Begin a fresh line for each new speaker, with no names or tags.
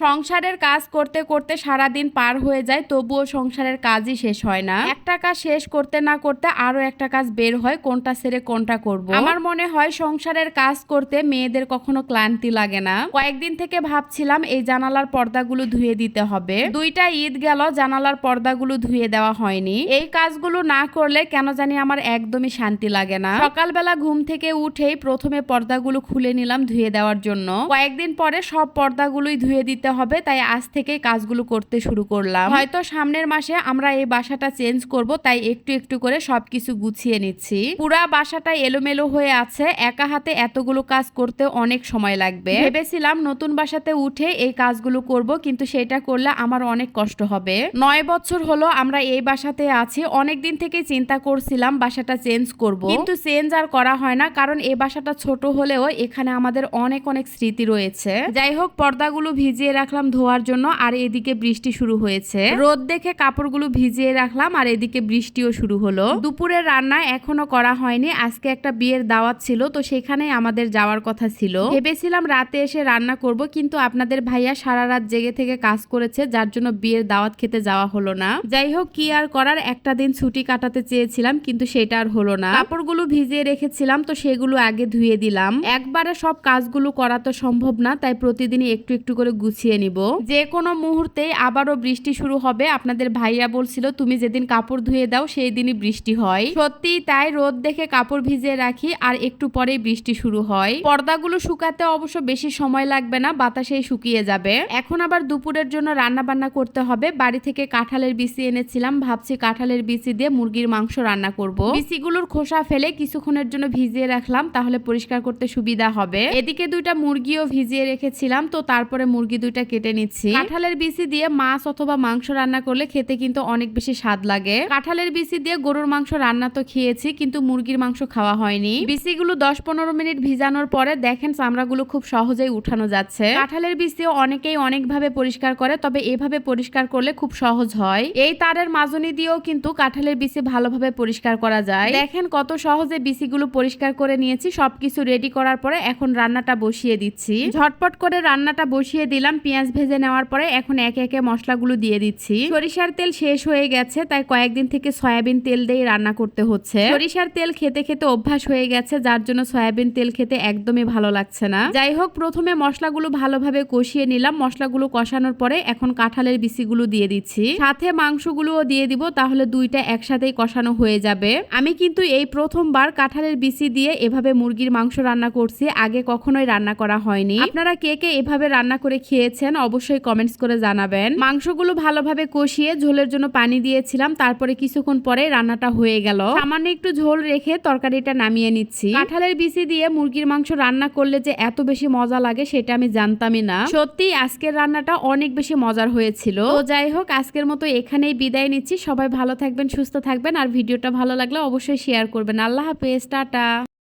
সংসারের কাজ করতে করতে সারা দিন পার হয়ে যায়, তবুও সংসারের কাজই শেষ হয় না। একটা কাজ শেষ করতে না করতে আরও একটা কাজ বের হয়, কোনটা সেরে কোনটা করব। আমার মনে হয় সংসারের কাজ করতে মেয়েদের কখনো ক্লান্তি লাগে না। কয়েকদিন থেকে ভাবছিলাম এই জানালার পর্দাগুলো ধুয়ে দিতে হবে। দুইটা ঈদ গেল, জানালার পর্দাগুলো ধুয়ে দেওয়া হয়নি। এই কাজগুলো না করলে কেন জানি আমার একদমই শান্তি লাগে না। সকালবেলা ঘুম থেকে উঠেই প্রথমে পর্দাগুলো খুলে নিলাম ধুয়ে দেওয়ার জন্য। কয়েকদিন পরে সব পর্দাগুলোই ধুয়ে দিতে হবে, তাই আজ থেকে কাজগুলো করতে শুরু করলাম। হয়তো সামনের মাসে আমরা এই বাসাটা চেঞ্জ করব, তাই একটু একটু করে সবকিছু গুছিয়ে নিচ্ছি। পুরা বাসাটা এলোমেলো হয়ে আছে, একা হাতে এতগুলো কাজ করতে অনেক সময় লাগবে। ভেবেছিলাম নতুন বাসাতে উঠে এই কাজগুলো করব, কিন্তু সেটা করলে আমার অনেক কষ্ট হবে। নয় বছর হলো আমরা এই বাসাতে আছি অনেক দিন থেকে চিন্তা করছিলাম বাসাটা চেঞ্জ করব। কিন্তু চেঞ্জ আর করা হয় না, কারণ এই বাসাটা ছোট হলেও এখানে আমাদের অনেক অনেক স্মৃতি রয়েছে। যাই হোক, পর্দাগুলো ভিজিয়ে রাখলাম ধোয়ার জন্য, আর এদিকে বৃষ্টি শুরু হয়েছে। রোদ দেখে কাপড়গুলো ভিজিয়ে রাখলাম, আর এদিকে বৃষ্টিও শুরু হলো। দুপুরের রান্না এখনও করা হয়নি, আজকে একটা বিয়ের দাওয়াত ছিল, তো সেখানে আমাদের যাওয়ার কথা ছিল। ভেবেছিলাম রাতে এসে রান্না করব, কিন্তু আপনাদের ভাইয়া সারা রাত জেগে থেকে কাজ করেছে, যার জন্য বিয়ের দাওয়াত খেতে যাওয়া হলো না। যাই হোক, কি আর করার, একটা দিন ছুটি কাটাতে চেয়েছিলাম, কিন্তু সেটা আর হলো না। কাপড়গুলো ভিজিয়ে রেখেছিলাম, তো সেগুলো আগে ধুয়ে দিলাম। একবারে সব কাজগুলো করা তো সম্ভব না, তাই প্রতিদিনই একটু একটু করে গুছিয়ে নিব। যে কোনো মুহূর্তেই আবারও বৃষ্টি শুরু হবে। আপনাদের ভাইয়া বলছিল, তুমি যেদিন কাপড় ধুয়ে দাও, সেই দিনই বৃষ্টি হয়। সত্যি তাই রোদ দেখে কাপড় ভিজিয়ে রাখি, আর একটু পরেই বৃষ্টি শুরু হয়। পর্দাগুলো শুকাতে অবশ্য বেশি সময় লাগবে না, বাতাসেই শুকিয়ে যাবে। এখন আবার দুপুরের জন্য রান্না বান্না করতে হবে। বাড়ি থেকে কাঁঠালের বিচি এনেছিলাম, ভাবছি কাঁঠালের বিচি দিয়ে মুরগির মাংস রান্না করব। বিচিগুলোর খোসা ফেলে কিছুক্ষণের জন্য ভিজিয়ে রাখলাম, তাহলে পরিষ্কার করতে সুবিধা হবে। এদিকে দুইটা মুরগিও ভিজিয়ে রেখেছিলাম, তো তারপরে মুরগি দুইটা কেটে নিচ্ছি। কাঁঠালের বিচি দিয়ে মাছ অথবা মাংস রান্না করলে খেতে কিন্তু অনেক বেশি স্বাদ লাগে। কাঁঠালের বিচি দিয়ে গরুর মাংস রান্না তো খেয়েছি, কিন্তু মুরগির মাংস খাওয়া হয়নি। বিচিগুলো দশ পনেরো মিনিট ভিজানোর পরে দেখেন চামড়াগুলো খুব সহজেই উঠানো যাচ্ছে। কাঁঠালের বিচিও অনেকেই অনেকভাবে পরিষ্কার করে, তবে এভাবে পরিষ্কার করলে খুব সহজ হয়। এই তারের মাজনি দিয়েও কিন্তু কাঁঠালের বিচি ভালোভাবে পরিষ্কার করা যায়। দেখেন কত সহজে বিচিগুলো পরিষ্কার করে নিয়েছি, সবকিছু রেডি করার পরে এখন রান্নাটা বসিয়ে দিচ্ছি। ঝটপট করে রান্নাটা বসিয়ে দিলাম পেঁয়াজ ভেজে নেওয়ার পরে এখন একে একে মশলাগুলো দিয়ে দিচ্ছি। সরিষার তেল শেষ হয়ে গেছে, তাই কয়েকদিন থেকে সয়াবিন তেল দিয়ে রান্না করতে হচ্ছে। সরিষার তেল খেতে খেতে অভ্যাস হয়ে গেছে, যার জন্য সয়াবিন তেল খেতে একদমই ভালো লাগছে না। যাই হোক, প্রথমে মশলাগুলো ভালোভাবে কষিয়ে নিলাম। মশলাগুলো কষানোর পরে এখন কাঁঠালের বিসিগুলো দিয়ে দিচ্ছি। সাথে মাংসগুলোও দিয়ে দিব, তাহলে দুইটা একসাথেই কষানো হয়ে যাবে। আমি কিন্তু এই প্রথমবার কাঁঠালের বিসি দিয়ে এভাবে মুরগির মাংস রান্না করছি, আগে কখনোই রান্না করা হয়নি। আপনারা কে কে এভাবে রান্না করে খেয়েছেন, অবশ্যই কমেন্টস করে জানাবেন। মাংসগুলো ভালোভাবে কষিয়ে ঝোলের জন্য পানি দিয়েছিলাম, তারপরে কিছুক্ষণ পরে রান্নাটা হয়ে গেল। সামান্য একটু ঝোল রেখে তরকারিটা নামিয়ে নিচ্ছি। কাঁঠালের বিচি দিয়ে মুরগির মাংস রান্না করলে যে এত বেশি মজা লাগে, সেটা আমি জানতামই না। সত্যি আজকের রান্নাটা অনেক বেশি মজার হয়েছিল। তো যাই হোক, আজকের মতো এখানেই বিদায় নিচ্ছি। সবাই ভালো থাকবেন, সুস্থ থাকবেন। আর ভিডিওটা ভালো লাগলে অবশ্যই শেয়ার করবেন। আল্লাহ হাফেজ, টাটা।